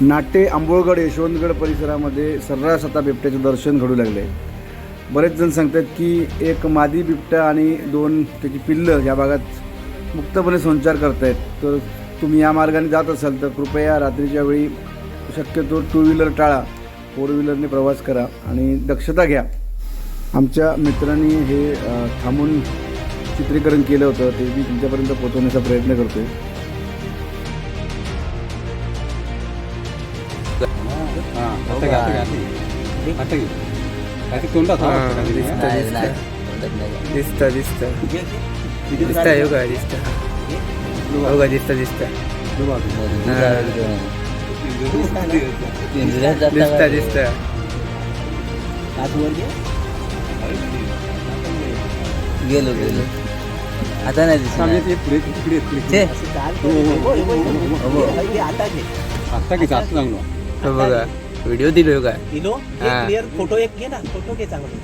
नाटे आंबोळगड यशवंतगड परिसरामध्ये सर्रास आता बिबट्याचं दर्शन घडू लागले. बरेच जण सांगतात की एक मादी बिबट्या आणि दोन त्याची पिल्लं या भागात मुक्तपणे संचार करतायत. तर तुम्ही या मार्गाने जात असाल तर कृपया रात्रीच्या वेळी शक्यतो टू व्हीलर टाळा फोर व्हीलरने प्रवास करा आणि दक्षता घ्या. आमच्या मित्रांनी हे थांबून चित्रीकरण केलं होतं ते मी तुमच्यापर्यंत पोहोचवण्याचा प्रयत्न करतो आहे दिसता दिसता दिसता हो का दिसता हो का दिसता दिसता दिसता दिसता गेलो गेलो आता नाही दिसत आता की जास्त चांगलं हो बघा व्हिडिओ दिलोय का दिलो. क्लिअर फोटो एक घे ना फोटो घे चांगला